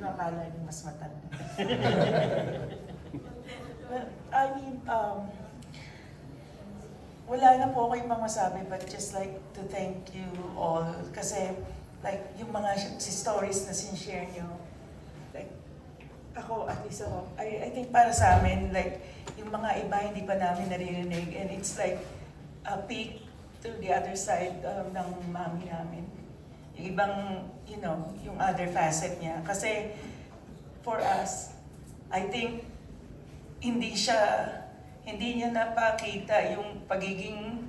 Nakala niyo mas matanda. I mean, um, wala na po ako ibang masabi but just like to thank you all. Kasi like yung mga stories na sinishare niyo like ako at least ako I, I think para sa amin like yung mga iba hindi pa namin naririnig. And it's like a peek to the other side um, ng mami namin. yung ibang you know yung other facet niya kasi for us I think hindi siya hindi niya napakita yung pagiging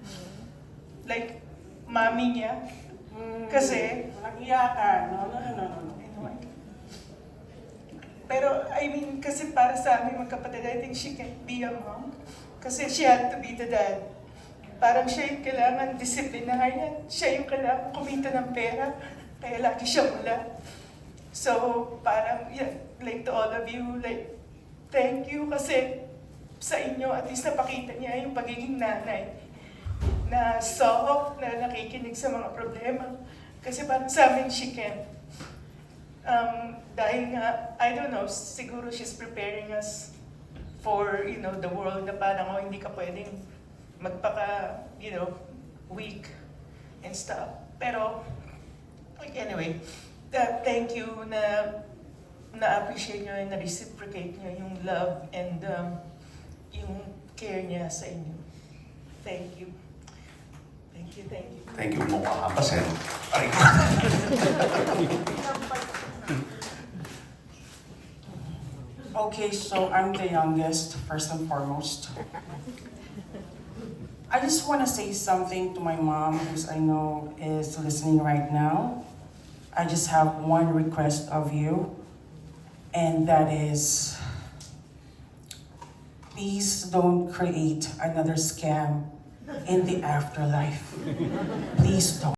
like mami niya Kasi- Nag-iyakan. No, no, no, no, no. Pero, I mean, kasi para sa amin magkapatid, I think she can be a mom. Kasi she had to be the dad. Parang siya yung kailangan disiplinahan. Siya yung kailangan kumita ng pera. Kaya lagi siya wala. So, parang, yeah, like to all of you, like, thank you kasi sa inyo, at least napakita niya yung pagiging nanay na soft, na nakikinig sa mga problema. Kasi parang sa amin, she can. Um, dahil nga, I don't know, siguro she's preparing us for, you know, the world na parang, oh, hindi ka pwedeng magpaka, you know, weak and stuff. Pero, like, anyway, uh, thank you na na-appreciate nyo and na-reciprocate nyo yung love and um, yung care niya sa inyo. Thank you. Thank you, thank you. Thank you po mga kapasen. Aray. Okay, so I'm the youngest, first and foremost. I just want to say something to my mom, who I know is listening right now. I just have one request of you, and that is please don't create another scam in the afterlife. Please don't.